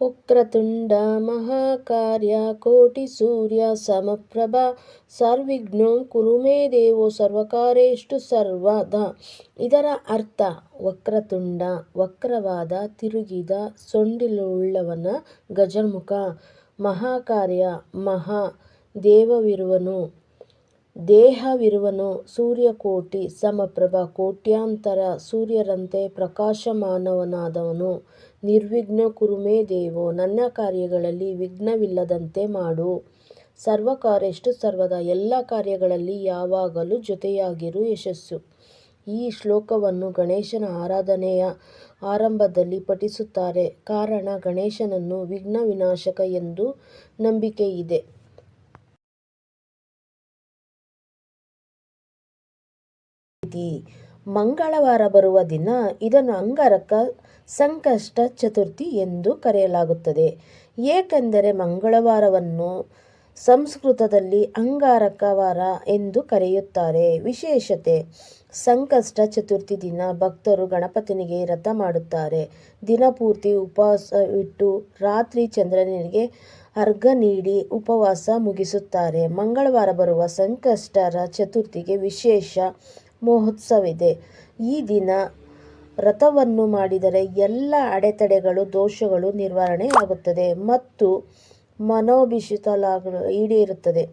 ವಕ್ರತುಂಡ ಮಹಾಕಾರ್ಯ ಕೋಟಿ ಸೂರ್ಯ ಸಮಪ್ರಭ ಸರ್ವಿಘ್ನೋ ಕುರು ಮೇ ದೇವೋ ಸರ್ವಕಾರೇಷ್ಟು ಸರ್ವದ. ಇದರ ಅರ್ಥ, ವಕ್ರತುಂಡ, ವಕ್ರವಾದ, ತಿರುಗಿದ, ಸೊಂಡಿಲುಳ್ಳವನ ಗಜಮುಖ, ಮಹಾಕಾರ್ಯ, ಮಹಾ ದೇವವಿರುವನು. ದೇಹವಿರುವನು ಸೂರ್ಯಕೋಟಿ ಸಮಪ್ರಭ ಕೋಟ್ಯಾಂತರ ಸೂರ್ಯರಂತೆ ಪ್ರಕಾಶಮಾನವನಾದವನು. ನಿರ್ವಿಘ್ನ ಕುರುಮೇ ದೇವೋ, ನನ್ನ ಕಾರ್ಯಗಳಲ್ಲಿ ವಿಘ್ನವಿಲ್ಲದಂತೆ ಮಾಡು. ಸರ್ವಕಾರ್ಯೇಷು ಸರ್ವದ ಎಲ್ಲ ಕಾರ್ಯಗಳಲ್ಲಿ ಯಾವಾಗಲೂ ಜೊತೆಯಾಗಿರು ಯಶಸ್ಸು. ಈ ಶ್ಲೋಕವನ್ನು ಗಣೇಶನ ಆರಾಧನೆಯ ಆರಂಭದಲ್ಲಿ ಪಠಿಸುತ್ತಾರೆ. ಕಾರಣ, ಗಣೇಶನನ್ನು ವಿಘ್ನ ವಿನಾಶಕ ಎಂದು ನಂಬಿಕೆ ಮಂಗಳವಾರ ಬರುವ ದಿನ ಇದನ್ನು ಅಂಗಾರಕ ಸಂಕಷ್ಟ ಚತುರ್ಥಿ ಎಂದು ಕರೆಯಲಾಗುತ್ತದೆ. ಏಕೆಂದರೆ ಮಂಗಳವಾರವನ್ನು ಸಂಸ್ಕೃತದಲ್ಲಿ ಅಂಗಾರಕ ವಾರ ಎಂದು ಕರೆಯುತ್ತಾರೆ. ವಿಶೇಷತೆ, ಸಂಕಷ್ಟ ಚತುರ್ಥಿ ದಿನ ಭಕ್ತರು ಗಣಪತಿನಿಗೆ ರಥ ಮಾಡುತ್ತಾರೆ. ದಿನಪೂರ್ತಿ ಉಪವಾಸವಿಟ್ಟು ರಾತ್ರಿ ಚಂದ್ರನಿಗೆ ಅರ್ಘ ನೀಡಿ ಉಪವಾಸ ಮುಗಿಸುತ್ತಾರೆ. ಮಂಗಳವಾರ ಬರುವ ಸಂಕಷ್ಟರ ಚತುರ್ಥಿಗೆ ವಿಶೇಷ ಮಹೋತ್ಸವವಿದೆ. ಈ ದಿನ ವ್ರತವನ್ನು ಮಾಡಿದರೆ ಎಲ್ಲ ಅಡೆತಡೆಗಳು, ದೋಷಗಳು ನಿವಾರಣೆಯಾಗುತ್ತದೆ ಮತ್ತು ಮನೋಭಿಷಿತಲಾಗ ಈಡೇರುತ್ತದೆ.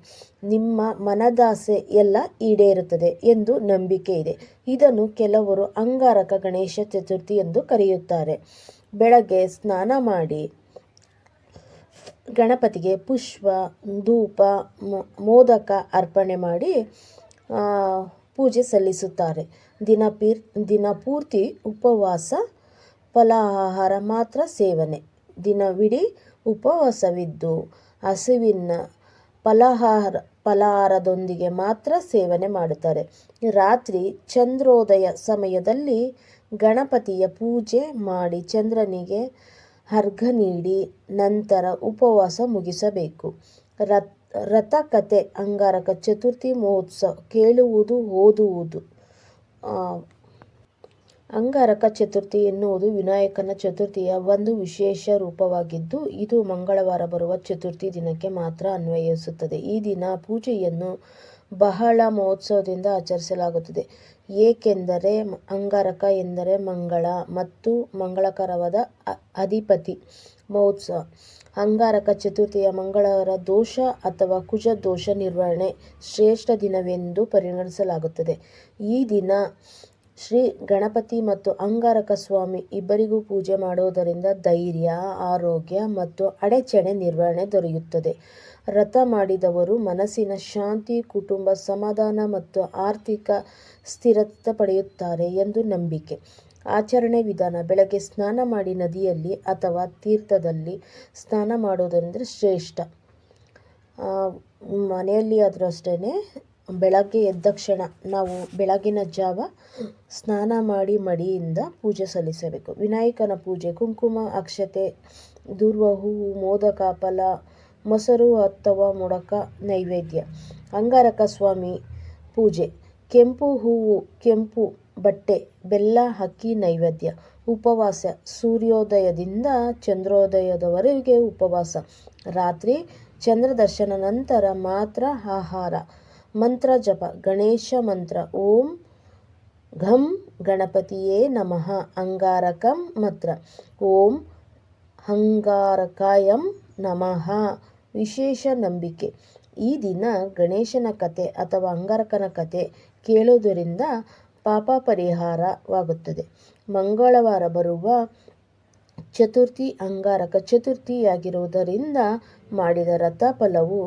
ನಿಮ್ಮ ಮನದಾಸೆ ಎಲ್ಲ ಈಡೇರುತ್ತದೆ ಎಂದು ನಂಬಿಕೆ ಇದೆ. ಇದನ್ನು ಕೆಲವರು ಅಂಗಾರಕ ಗಣೇಶ ಚತುರ್ಥಿ ಎಂದು ಕರೆಯುತ್ತಾರೆ. ಬೆಳಗ್ಗೆ ಸ್ನಾನ ಮಾಡಿ ಗಣಪತಿಗೆ ಪುಷ್ಪ, ಧೂಪ ಮೋದಕ ಅರ್ಪಣೆ ಮಾಡಿ ಪೂಜೆ ಸಲ್ಲಿಸುತ್ತಾರೆ. ದಿನ ಪೀರ್, ದಿನ ಪೂರ್ತಿ ಉಪವಾಸ, ಫಲಾಹಾರ ಮಾತ್ರ ಸೇವನೆ. ದಿನವಿಡೀ ಉಪವಾಸವಿದ್ದು, ಹಸುವಿನ ಫಲಾಹಾರ, ಫಲಾಹಾರದೊಂದಿಗೆ ಮಾತ್ರ ಸೇವನೆ ಮಾಡುತ್ತಾರೆ. ರಾತ್ರಿ ಚಂದ್ರೋದಯ ಸಮಯದಲ್ಲಿ ಗಣಪತಿಯ ಪೂಜೆ ಮಾಡಿ ಚಂದ್ರನಿಗೆ ಅರ್ಘ ನೀಡಿ ನಂತರ ಉಪವಾಸ ಮುಗಿಸಬೇಕು. ರಥ ರಥಕಥೆ ಅಂಗಾರಕ ಚತುರ್ಥಿ ಮಹೋತ್ಸವ ಕೇಳುವುದು ಓದುವುದು. ಅಂಗಾರಕ ಚತುರ್ಥಿ ಎನ್ನುವುದು ವಿನಾಯಕನ ಚತುರ್ಥಿಯ ಒಂದು ವಿಶೇಷ ರೂಪವಾಗಿದ್ದು, ಇದು ಮಂಗಳವಾರ ಬರುವ ಚತುರ್ಥಿ ದಿನಕ್ಕೆ ಮಾತ್ರ ಅನ್ವಯಿಸುತ್ತದೆ. ಈ ದಿನ ಪೂಜೆಯನ್ನು ಬಹಳ ಮಹೋತ್ಸವದಿಂದ ಆಚರಿಸಲಾಗುತ್ತದೆ. ಏಕೆಂದರೆ ಅಂಗಾರಕ ಎಂದರೆ ಮಂಗಳ ಮತ್ತು ಮಂಗಳಕರವಾದ ಅಧಿಪತಿ ಮಹೋತ್ಸವ. ಅಂಗಾರಕ ಚತುರ್ಥಿಯ ಮಂಗಳವಾರ ದೋಷ ಅಥವಾ ಕುಜ ದೋಷ ನಿರ್ವಹಣೆ ಶ್ರೇಷ್ಠ ದಿನವೆಂದು ಪರಿಗಣಿಸಲಾಗುತ್ತದೆ. ಈ ದಿನ ಶ್ರೀ ಗಣಪತಿ ಮತ್ತು ಅಂಗಾರಕ ಸ್ವಾಮಿ ಇಬ್ಬರಿಗೂ ಪೂಜೆ ಮಾಡುವುದರಿಂದ ಧೈರ್ಯ, ಆರೋಗ್ಯ ಮತ್ತು ಅಡೆಚಣೆ ನಿರ್ವಹಣೆ ದೊರೆಯುತ್ತದೆ. ವ್ರತ ಮಾಡಿದವರು ಮನಸ್ಸಿನ ಶಾಂತಿ, ಕುಟುಂಬ ಸಮಾಧಾನ ಮತ್ತು ಆರ್ಥಿಕ ಸ್ಥಿರತೆ ಪಡೆಯುತ್ತಾರೆ ಎಂದು ನಂಬಿಕೆ. ಆಚರಣೆ ವಿಧಾನ, ಬೆಳಗ್ಗೆ ಸ್ನಾನ ಮಾಡಿ ನದಿಯಲ್ಲಿ ಅಥವಾ ತೀರ್ಥದಲ್ಲಿ ಸ್ನಾನ ಮಾಡುವುದೆಂದರೆ ಶ್ರೇಷ್ಠ. ಮನೆಯಲ್ಲಿ ಆದರೂ ಅಷ್ಟೇ ಬೆಳಗ್ಗೆ ಎದ್ದಕ್ಷಣ ನಾವು ಬೆಳಗಿನ ಜಾವ ಸ್ನಾನ ಮಾಡಿ ಮಡಿಯಿಂದ ಪೂಜೆ ಸಲ್ಲಿಸಬೇಕು. ವಿನಾಯಕನ ಪೂಜೆ, ಕುಂಕುಮ, ಅಕ್ಷತೆ ದೂರ್ವ ಹೂವು, ಮೋದಕ, ಫಲ, ಮೊಸರು ಅಥವಾ ಮೊಡಕ ನೈವೇದ್ಯ, ಅಂಗಾರಕ ಸ್ವಾಮಿ ಪೂಜೆ, ಕೆಂಪು ಹೂವು, ಕೆಂಪು ಬಟ್ಟೆ, ಬೆಲ್ಲ ಹಕ್ಕಿ ನೈವೇದ್ಯ, ಉಪವಾಸ, ಸೂರ್ಯೋದಯದಿಂದ ಚಂದ್ರೋದಯದವರೆಗೆ ಉಪವಾಸ, ರಾತ್ರಿ ಚಂದ್ರ ದರ್ಶನ ನಂತರ ಮಾತ್ರ ಆಹಾರ. ಮಂತ್ರ ಜಪ, ಗಣೇಶ ಮಂತ್ರ, ಓಂ ಘಂ ಗಣಪತಿಯೇ ನಮಃ, ಅಂಗಾರಕಂ ಮಂತ್ರ, ಓಂ ಅಂಗಾರಕಾಯಂ ನಮಃ, ವಿಶೇಷ ನಂಬಿಕೆ. ಈ ದಿನ ಗಣೇಶನ ಕತೆ ಅಥವಾ ಅಂಗಾರಕನ ಕತೆ ಕೇಳುವುದರಿಂದ ಪಾಪ ಪರಿಹಾರವಾಗುತ್ತದೆ. ಮಂಗಳವಾರ ಬರುವ ಚತುರ್ಥಿ ಅಂಗಾರಕ ಚತುರ್ಥಿಯಾಗಿರುವುದರಿಂದ ಮಾಡಿದ ರಥ ಫಲವು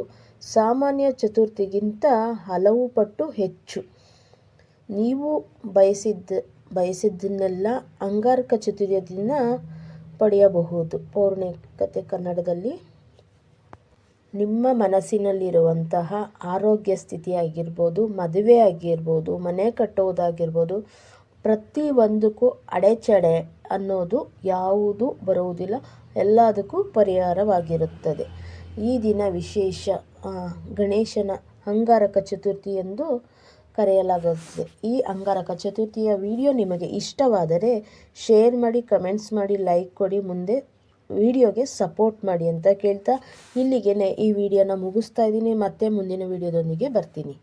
ಸಾಮಾನ್ಯ ಚತುರ್ಥಿಗಿಂತ ಹಲವು ಪಟ್ಟು ಹೆಚ್ಚು. ನೀವು ಬಯಸಿದ್ದ, ಬಯಸಿದ್ದನ್ನೆಲ್ಲ ಅಂಗಾರಕ ಚತುರ್ಥಿಯ ದಿನ ಪಡೆಯಬಹುದು. ಪೌರ್ಣಿಕತೆ ಕನ್ನಡದಲ್ಲಿ ನಿಮ್ಮ ಮನಸ್ಸಿನಲ್ಲಿರುವಂತಹ ಆರೋಗ್ಯ ಸ್ಥಿತಿ ಆಗಿರ್ಬೋದು ಮದುವೆ ಆಗಿರ್ಬೋದು, ಮನೆ ಕಟ್ಟುವುದಾಗಿರ್ಬೋದು ಪ್ರತಿಯೊಂದಕ್ಕೂ ಅಡೆಚಡೆ ಅನ್ನೋದು ಯಾವುದು ಬರುವುದಿಲ್ಲ. ಎಲ್ಲದಕ್ಕೂ ಪರಿಹಾರವಾಗಿರುತ್ತದೆ. ಈ ದಿನ ವಿಶೇಷ ಗಣೇಶನ ಅಂಗಾರಕ ಚತುರ್ಥಿ ಎಂದು ಕರೆಯಲಾಗುತ್ತದೆ. ಈ ಅಂಗಾರಕ ಚತುರ್ಥಿಯ ವಿಡಿಯೋ ನಿಮಗೆ ಇಷ್ಟವಾದರೆ ಶೇರ್ ಮಾಡಿ, ಕಮೆಂಟ್ಸ್ ಮಾಡಿ, ಲೈಕ್ ಕೊಡಿ, ಮುಂದೆ ವಿಡಿಯೋಗೆ ಸಪೋರ್ಟ್ ಮಾಡಿ ಅಂತ ಕೇಳ್ತಾ ಇಲ್ಲಿಗೆ ಈ ವಿಡಿಯೋನ ಮುಗಿಸ್ತಾ ಇದ್ದೀನಿ. ಮತ್ತೆ ಮುಂದಿನ ವಿಡಿಯೋದೊಂದಿಗೆ ಬರ್ತೀನಿ.